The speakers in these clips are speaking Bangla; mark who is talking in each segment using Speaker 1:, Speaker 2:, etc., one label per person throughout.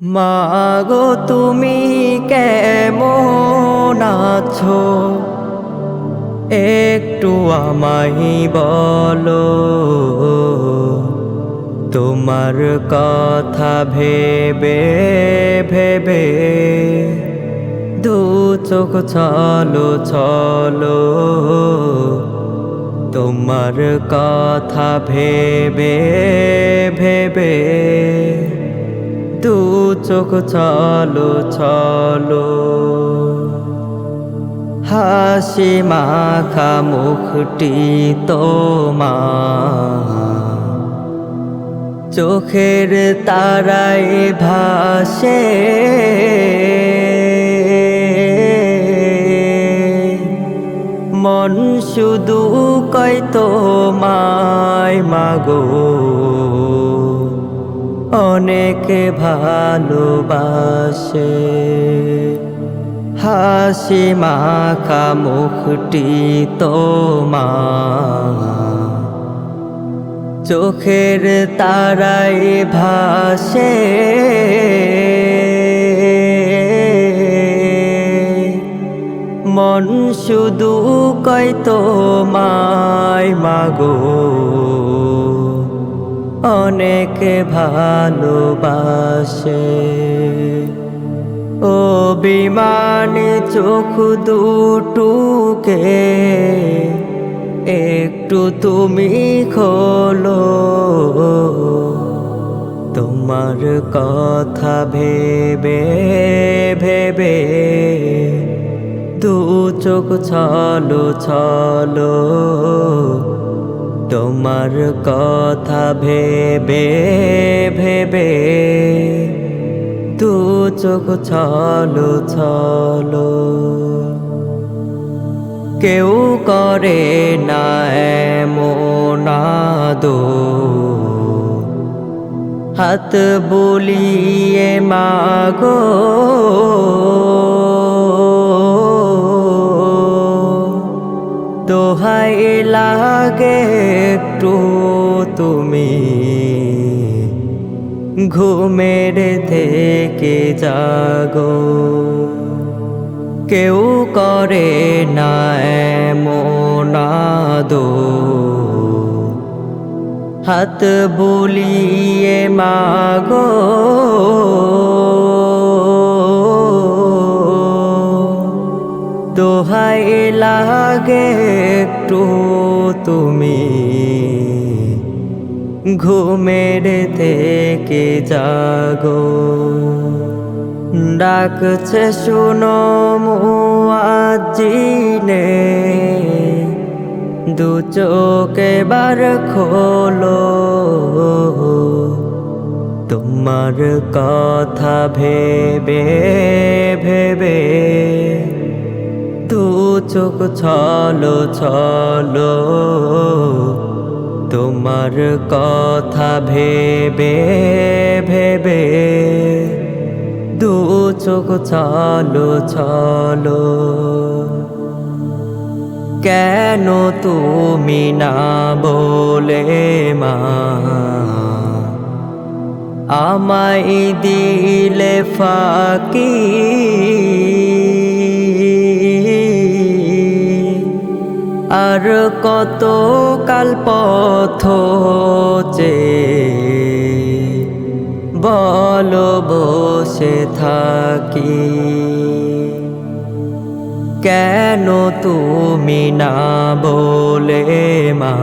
Speaker 1: মাগো, তুমি কেমন আছো? একটু আমায় বলো, তোমার কথা ভেবে ভেবে দু চোখ চলো চলো। তোমার কথা ভেবে ভেবে দু চোখ চলো চলো। হাসি মাখা মুখটি তোমার। চোখের তারায় ভাসে। মন শুধু কয় তোমায়, মাগো। অনেক ভালোবাসে। হাসি মাখা মুখটি তোমার। চোখের তারায় ভাসে। মন শুধু কয় তোমায় মাগো। অনেক ভালোবাসে। ও বিমানে চোখ দুটুকে একটু তুমি খোলো। তোমার কথা ভেবে ভেবে দু চোখ ছলো ছলো। তোমার কথা ভেবে ভেবে দু চোখ ছলো ছলো। কেউ করে না মোনাদো হাত বলিয়ে মাগো। দোহাই লাগে একটু তুমি ঘুমের থেকে জাগো। কেউ করে না মোনাদো হাত বুলিয়ে মাগো। দোহাই লাগে একটু তুমি। ঘুমের থেকে জাগো। ডাকছে শুনো মুআজিনে দু চোখে বার খোলো। তোমার কথা ভেবে ভেবে চোখ ছলো ছলো তোমার কথা ভেবে ভেবে দু চোখ ছলো ছলো কেন তুমি না বলে মা? আমায় দিলে ফাঁকি। আর কত কাল পথ চে বলো বসে থাকি। কেন তুমি না বলে মা?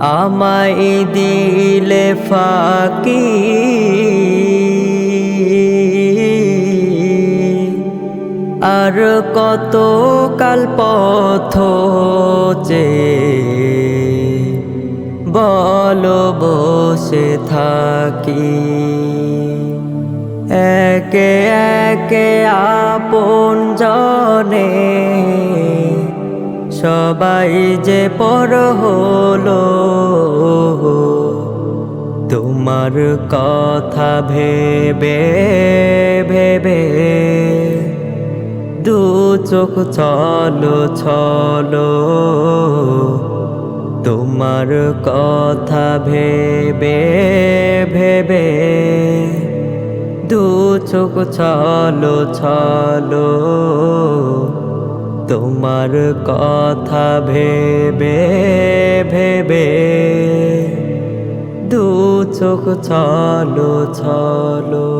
Speaker 1: আমায় দিলে ফাঁকি। আর কত কাল পথ চে বলো বসে থাকি। একে একে আপন জনে সবাই যে পর হলো তোমার কথা ভেবে ভেবে দু চোখ চলো চলো। তোমার কথা ভেবে ভেবে দু চোখ ছলো ছলো তোমার কথা ভেবে ভেবে দু চোখ ছলো ছলো